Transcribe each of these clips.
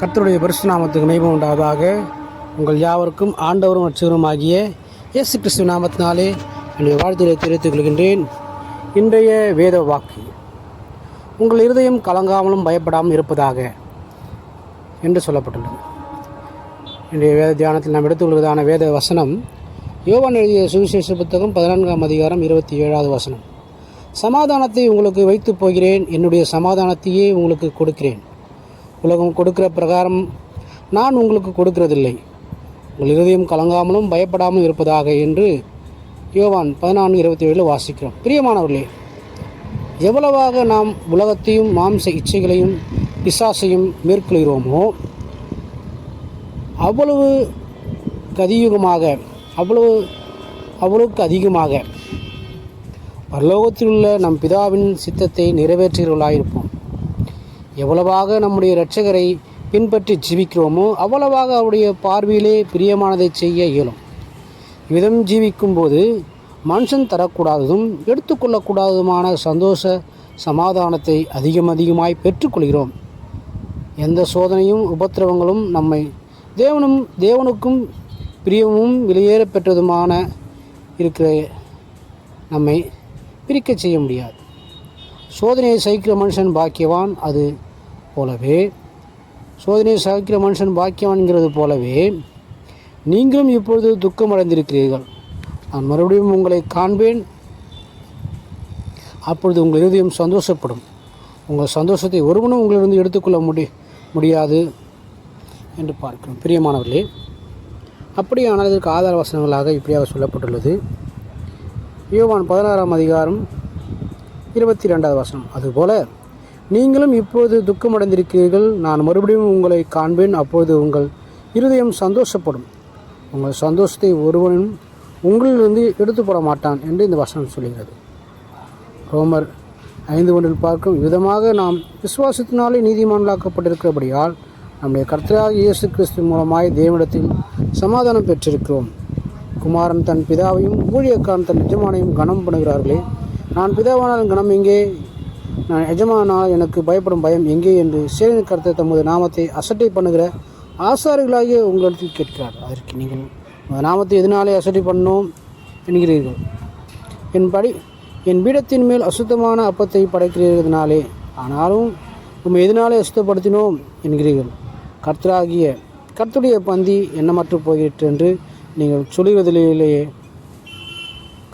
கர்த்தருடைய பரிசுநாமத்துக்கு மைபம் உண்டாவதாக. உங்கள் யாவருக்கும் ஆண்டவரும் அச்சுவரும் ஆகிய இயேசு கிறிஸ்துவ நாமத்தினாலே என்னுடைய வாழ்த்துக்களை தெரிவித்துக் கொள்கின்றேன். இன்றைய வேத வாக்கு உங்கள் இருதயம் கலங்காமலும் பயப்படாமல் இருப்பதாக என்று சொல்லப்பட்டுள்ளது. இன்றைய வேத தியானத்தில் நாம் எடுத்துக்கொள்வதான வேத வசனம் யோவான் எழுதிய சுவிசேஷ புத்தகம் பதினான்காம் அதிகாரம் இருபத்தி ஏழாவது வசனம். சமாதானத்தை உங்களுக்கு வைத்து போகிறேன். என்னுடைய சமாதானத்தையே உங்களுக்கு கொடுக்கிறேன். உலகம் கொடுக்கிற பிரகாரம் நான் உங்களுக்கு கொடுக்கிறதில்லை. உங்கள் இருதயம் கலங்காமலும் பயப்படாமல் இருப்பதாக என்று யோவான் பதினான்கு இருபத்தி ஏழில் வாசிக்கிறோம். பிரியமானவர்களே எவ்வளவாக நாம் உலகத்தையும் மாம்ச இச்சைகளையும் பிசாசையும் மேற்கொள்கிறோமோ அவ்வளவு கதியுகமாக அவ்வளவு அவ்வளவுக்கு அதிகமாக பரலோகத்தில் உள்ள நம் பிதாவின் சித்தத்தை நிறைவேற்றுகிறவர்களாயிருப்போம். எவ்வளவாக நம்முடைய இரட்சகரை பின்பற்றி ஜீவிக்கிறோமோ அவ்வளவாக அவருடைய பார்வையிலே பிரியமானதை செய்ய இயலும். இவ்விதம் ஜீவிக்கும்போது மனுஷன் தரக்கூடாததும் எடுத்துக்கொள்ளக்கூடாததுமான சந்தோஷ சமாதானத்தை அதிகம் அதிகமாய் பெற்றுக்கொள்கிறோம். எந்த சோதனையும் உபத்திரவங்களும் நம்மை தேவனும் தேவனுக்கும் பிரியமும் வெளியேற பெற்றதுமான இருக்கிற நம்மை பிரிக்கச் செய்ய முடியாது. சோதனையை சகிக்கிற மனுஷன் பாக்கியவான் அது போலவே. சோதனையை சகிக்கிற மனுஷன் பாக்கியவான்கிறது போலவே நீங்களும் இப்பொழுது துக்கம் அடைந்திருக்கிறீர்கள் நான் மறுபடியும் உங்களை காண்பேன். அப்பொழுது உங்கள் இருதயம் சந்தோஷப்படும். உங்கள் சந்தோஷத்தை ஒருவனும் உங்களிலிருந்து எடுத்துக்கொள்ள முடி முடியாது என்று பார்க்கிறோம். பிரியமானவர்களே அப்படியானால் இதற்கு ஆதார வசனங்களாக இப்படியாக சொல்லப்பட்டுள்ளது. யோவான் பதினாறாம் அதிகாரம் இருபத்தி ரெண்டாவது வசனம். அதுபோல நீங்களும் இப்போது துக்கமடைந்திருக்கிறீர்கள். நான் மறுபடியும் உங்களை காண்பேன். அப்போது உங்கள் இருதயம் சந்தோஷப்படும். உங்கள் சந்தோஷத்தை ஒருவனும் உங்களிலிருந்து எடுத்து போட மாட்டான் என்று இந்த வசனம் சொல்கிறது ரோமர் ஐந்து ஒன்றில் பார்க்கும் விதமாக நாம் விசுவாசத்தினாலே நீதிமான்களாக்கப்பட்டிருக்கிறபடியால் நம்முடைய கர்த்தராக இயேசு கிறிஸ்து மூலமாய் தேவனிடத்தில் சமாதானம் பெற்றிருக்கிறோம். குமாரன் தன் பிதாவையும் ஊழியக்காரன் தன் நிஜமானையும் கனம் பண்ணுகிறார்களே நான் பிதாவானால் கணம் எங்கே? நான் எஜமானால் எனக்கு பயப்படும் பயம் எங்கே என்று சேரன் கருத்தை தமது நாமத்தை அசட்டை பண்ணுகிற ஆசாரிகளாகிய உங்களிடத்தில் கேட்கிறார். அதற்கு நீங்கள் நாமத்தை எதனாலே அசட்டை பண்ணோம் என்கிறீர்கள்? என்படி என் பீடத்தின் மேல் அசுத்தமான அப்பத்தை படைக்கிறதுனாலே ஆனாலும் உம்மை எதனாலே அசுத்தப்படுத்தினோம் என்கிறீர்கள்? கர்த்தராகிய கர்த்துடைய பந்தி எண்ணமற்று போயிற்று என்று நீங்கள் சொல்லுவதிலேயே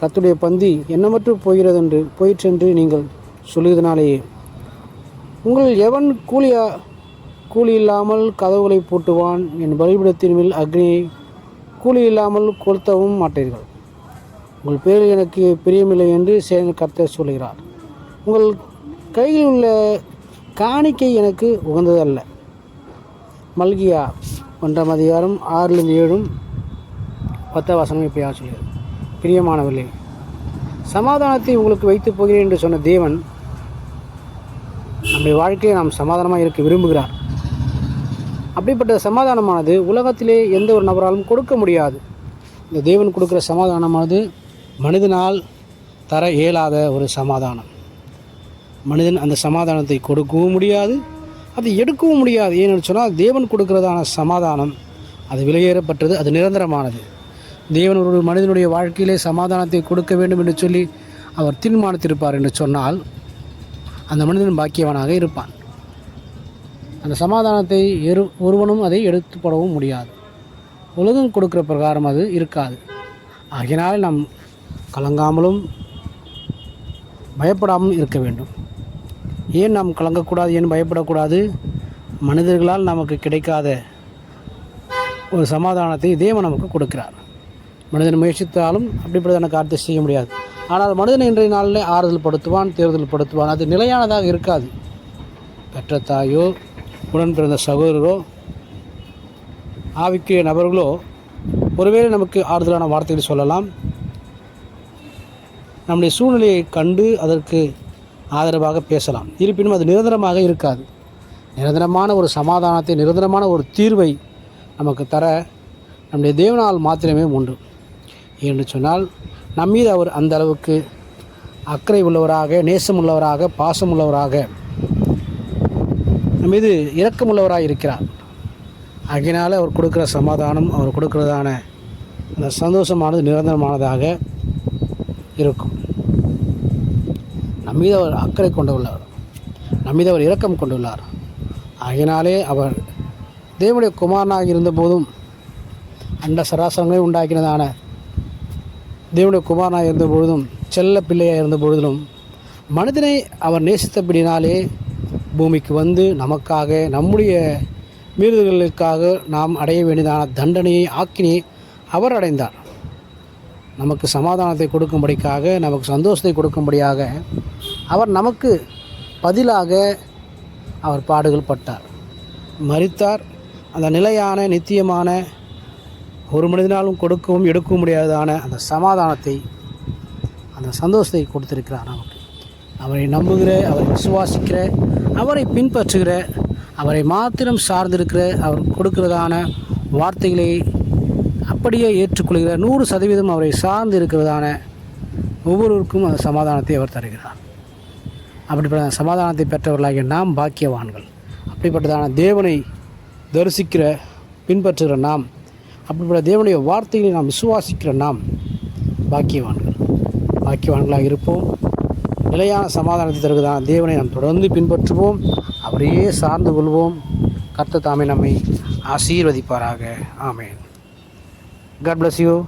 கத்துடைய பந்தி என்னமற்று போகிறது என்று போயிற்றென்று நீங்கள் சொல்லுவதனாலேயே உங்கள் எவன் கூலியா கூலி இல்லாமல் கதவுகளை பூட்டுவான் என் பலிபிடத்தின் மேல் அக்னியை கூலி இல்லாமல் கொளுத்தவும் மாட்டீர்கள். உங்கள் பேரில் எனக்கு பிரியமில்லை என்று சேன கர்த்தர் சொல்கிறார் உங்கள் கையில் உள்ள காணிக்கை எனக்கு உகந்ததல்ல. மல்கியா ஒன்றாம் அதிகாரம் ஆறிலிருந்து ஏழும் பத்தாம் வசனம் இப்படியாக சொல்கிறது. பிரியமானவர்களே சமாதானத்தை உங்களுக்கு வைத்துப் போகிறேன் என்று சொன்ன தேவன் நம்முடைய வாழ்க்கையை நாம் சமாதானமாக இருக்க விரும்புகிறார். அப்படிப்பட்ட சமாதானமானது உலகத்திலே எந்த ஒரு நபராலும் கொடுக்க முடியாது. இந்த தேவன் கொடுக்குற சமாதானமானது மனிதனால் தர இயலாத ஒரு சமாதானம். மனிதன் அந்த சமாதானத்தை கொடுக்கவும் முடியாது அதை எடுக்கவும் முடியாது. ஏன்னு சொன்னால் தேவன் கொடுக்கிறதான சமாதானம் அது விலையேறப்பட்டது அது நிரந்தரமானது. தேவன் ஒரு மனிதனுடைய வாழ்க்கையிலே சமாதானத்தை கொடுக்க வேண்டும் என்று சொல்லி அவர் தீர்மானித்திருப்பார் என்று சொன்னால் அந்த மனிதன் பாக்கியவனாக இருப்பான். அந்த சமாதானத்தை எரு ஒருவனும் அதை எடுத்துப்படவும் முடியாது. உலகம் கொடுக்குற பிரகாரம் அது இருக்காது. ஆகையினால் நாம் கலங்காமலும் பயப்படாமலும் இருக்க வேண்டும். ஏன் நாம் கலங்கக்கூடாது ஏன் பயப்படக்கூடாது? மனிதர்களால் நமக்கு கிடைக்காத ஒரு சமாதானத்தை தேவன் நமக்கு கொடுக்கிறார். மனிதன் முயற்சித்தாலும் அப்படிப்பட்டதான காரியத்தை செய்ய முடியாது. ஆனால் மனிதன் இன்றைய நாளில் ஆறுதல் படுத்துவான் தேர்தல் படுத்துவான் அது நிலையானதாக இருக்காது. பெற்ற தாயோ உடன் பிறந்த சகோதரரோ ஆவிக்குரிய நபர்களோ ஒருவேளை நமக்கு ஆறுதலான வார்த்தைகள் சொல்லலாம். நம்முடைய சூழ்நிலையை கண்டு அதற்கு ஆதரவாக பேசலாம். இருப்பினும் அது நிரந்தரமாக இருக்காது. நிரந்தரமான ஒரு சமாதானத்தை நிரந்தரமான ஒரு தீர்வை நமக்கு தர நம்முடைய தேவனால் மாத்திரமே உண்டு. என்று சொன்னால் நம் மீது அவர் அந்த அளவுக்கு அக்கறை உள்ளவராக நேசம் உள்ளவராக பாசம் உள்ளவராக நம் மீது இரக்கமுள்ளவராக இருக்கிறார். அதனால் அவர் கொடுக்குற சமாதானம் அவர் கொடுக்குறதான அந்த சந்தோஷமானது நிரந்தரமானதாக இருக்கும். நம்மீது அவர் அக்கறை கொண்டுள்ளார் நம்மீது அவர் இரக்கம் கொண்டுள்ளார். ஆகினாலே அவர் தேவனுடைய குமாரனாக இருந்தபோதும் அந்த சராசரங்களை உண்டாக்கினதான தேவனுடைய குமாரனாக இருந்த பொழுதும் செல்ல பிள்ளையாக இருந்த பொழுதிலும் மனிதனை அவர் நேசித்தபடினாலே பூமிக்கு வந்து நமக்காக நம்முடைய மீறுதல்களுக்காக நாம் அடைய வேண்டியதான தண்டனையை ஆக்கினியை அவர் அடைந்தார். நமக்கு சமாதானத்தை கொடுக்கும்படிக்காக நமக்கு சந்தோஷத்தை கொடுக்கும்படியாக அவர் நமக்கு பதிலாக அவர் பாடுகள் பட்டார். மறித்தார் அந்த நிலையான நித்தியமான ஒரு மனிதனாலும் கொடுக்கவும் எடுக்கவும் முடியாததான அந்த சமாதானத்தை அந்த சந்தோஷத்தை கொடுத்திருக்கிறார் நமக்கு. அவரை நம்புகிற அவரை விசுவாசிக்கிற அவரை பின்பற்றுகிற அவரை மாத்திரம் சார்ந்திருக்கிற அவர் கொடுக்கிறதான வார்த்தைகளை அப்படியே ஏற்றுக்கொள்கிற நூறு சதவீதம் அவரை சார்ந்து இருக்கிறதான ஒவ்வொருவருக்கும் அந்த சமாதானத்தை அவர் தருகிறார். அப்படிப்பட்ட அந்த சமாதானத்தை பெற்றவர்களாகிய நாம் பாக்கியவான்கள். அப்படிப்பட்டதான தேவனை தரிசிக்கிற பின்பற்றுகிற நாம் அப்படிப்பட்ட தேவனுடைய வார்த்தைகளை நாம் விசுவாசிக்கிற நாம் பாக்கியவான்கள். பாக்கியவான்களாக இருப்போம். நிலையான சமாதானத்தை தருவதான தேவனை நாம் தொடர்ந்து பின்பற்றுவோம். அவரையே சார்ந்து கொள்வோம். கர்த்த தாமே நம்மை ஆசீர்வதிப்பாராக. ஆமேன். God bless you